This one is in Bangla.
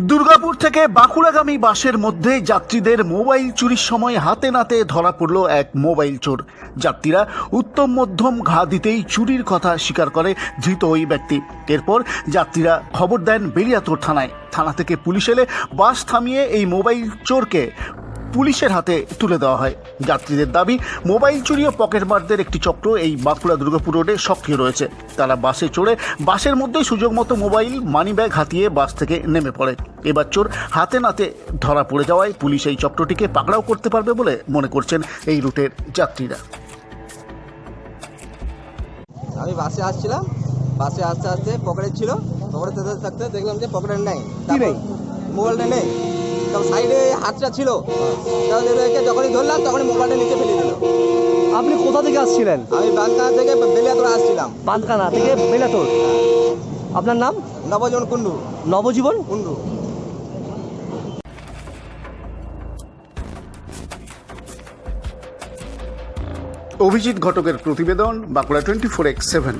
দুর্গাপুর থেকে বাঁকুড়াগামী বাসের মধ্যে যাত্রীদের মোবাইল চুরির সময় হাতে নাতে ধরা পড়ল এক মোবাইল চোর। যাত্রীরা উত্তম, মধ্যম ঘা দিতেই চুরির কথা স্বীকার করে ধৃত ওই ব্যক্তি। এরপর যাত্রীরা খবর দেন বেলিয়াতোর থানায়। থানা থেকে পুলিশ এলে বাস থামিয়ে এই মোবাইল চোরকে পুলিশের হাতে তুলে দেওয়া হয়। যাত্রীদের দাবি মোবাইল চুরি ও পকেটমারদের একটি চক্র এই বাঁকুড়া দুর্গাপুর রোডে সক্রিয় রয়েছে। তারা বাসে চড়ে বাসের মধ্যেই সুযোগ মতো মোবাইল মানিব্যাগ হাতিয়ে বাস থেকে নেমে পড়ে। এবার চোর হাতে নাতে ধরা পড়ে যাওয়ায় পুলিশ এই চক্রটিকে পাকড়াও করতে পারবে বলে মনে করছেন এই রুটের যাত্রীরা। আমি বাসে আসছিলাম বাসে আসতে আসতে পকেটে ছিল পকেটে থাকতে থাকতে দেখলাম যে পকেটে নেই। নেই? মোবাইলটা নেই। সাইডে হাতটা ছিল। তাহলে যখনই ধরলাম তখনই মোবাইলটা নিচে ফেলে দিল। আপনি কোথা থেকে আসছিলেন? আমি বাংলা থেকে বেলিয়াতোড়া আসছিলাম। বাঁধকানা থেকে বেলাতোর আপনার নাম? নবজন কুন্ডু নবজীবন? কুন্ডু অভিজিৎ ঘটকের প্রতিবেদন Bankura twenty four x seven.